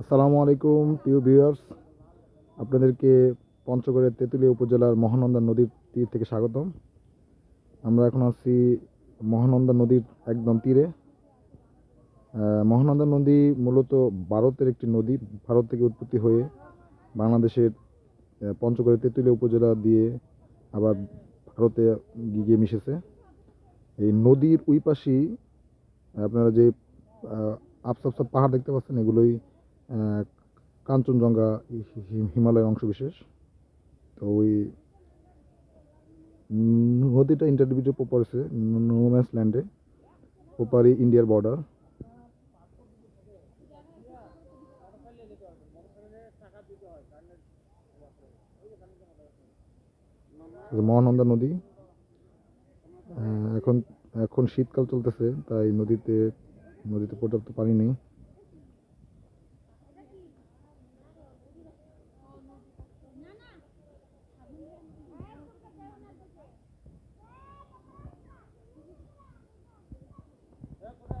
আসসালামু আলাইকুম, প্রিয় ভিউয়ার্স। আপনাদেরকে পঞ্চগড়ের তেঁতুলিয়া উপজেলার মহানন্দা নদীর তীর থেকে স্বাগতম। আমরা এখন আছি মহানন্দা নদীর একদম তীরে। মহানন্দা নদী মূলত ভারতের একটি নদী, ভারত থেকে উৎপত্তি হয়ে বাংলাদেশের পঞ্চগড়ের তেঁতুলিয়া উপজেলা দিয়ে আবার ভারতে গিয়ে মিশেছে। এই নদীর ওই পাশেই আপনারা যে আফসা পাহাড় দেখতে পাচ্ছেন, এগুলোই কাঞ্চনজঙ্ঘা হি- হি- হিমালয়ের অংশ বিশেষ তো ওই নদীটা ইন্টারডিভিউটে পড়েছে নোম্যান্স ল্যান্ডে ওপারে ইন্ডিয়ার বর্ডার মহানন্দা নদী। এখন এখন শীতকাল চলতেছে তাই নদীতে নদীতে পর্যাপ্ত পানি নেই।